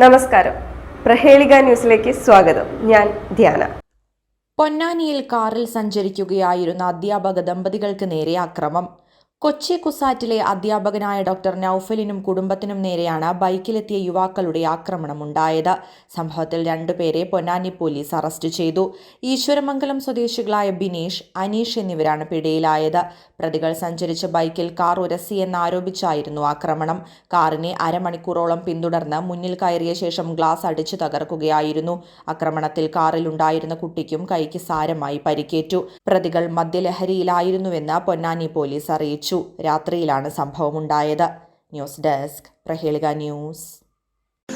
നമസ്കാരം. പ്രഹേളിക ന്യൂസിലേക്ക് സ്വാഗതം. ഞാൻ ധ്യാന. പൊന്നാനിയിൽ കാറിൽ സഞ്ചരിക്കുകയായിരുന്ന അധ്യാപക ദമ്പതികൾക്ക് നേരെ അക്രമം. കൊച്ചി കുസാറ്റിലെ അധ്യാപകനായ ഡോക്ടർ നൌഫലിനും കുടുംബത്തിനും നേരെയാണ് ബൈക്കിലെത്തിയ യുവാക്കളുടെ ആക്രമണമുണ്ടായത്. സംഭവത്തിൽ രണ്ടുപേരെ പൊന്നാനി പോലീസ് അറസ്റ്റ് ചെയ്തു. ഈശ്വരമംഗലം സ്വദേശികളായ ബിനീഷ് അനീഷ് എന്നിവരാണ് പിടിയിലായത്. പ്രതികൾ സഞ്ചരിച്ച ബൈക്കിൽ കാർ ഉരസിയെന്നാരോപിച്ചായിരുന്നു ആക്രമണം. കാറിനെ അരമണിക്കൂറോളം പിന്തുടർന്ന് മുന്നിൽ കയറിയ ശേഷം ഗ്ലാസ് അടിച്ചു തകർക്കുകയായിരുന്നു. ആക്രമണത്തിൽ കാറിലുണ്ടായിരുന്ന കുട്ടിക്കും കൈക്ക് സാരമായി പരിക്കേറ്റു. പ്രതികൾ മദ്യലഹരിയിലായിരുന്നുവെന്ന് പൊന്നാനി പോലീസ് അറിയിച്ചു. രാത്രിയിലാണ് സംഭവമുണ്ടായത്. News desk Prahelika news.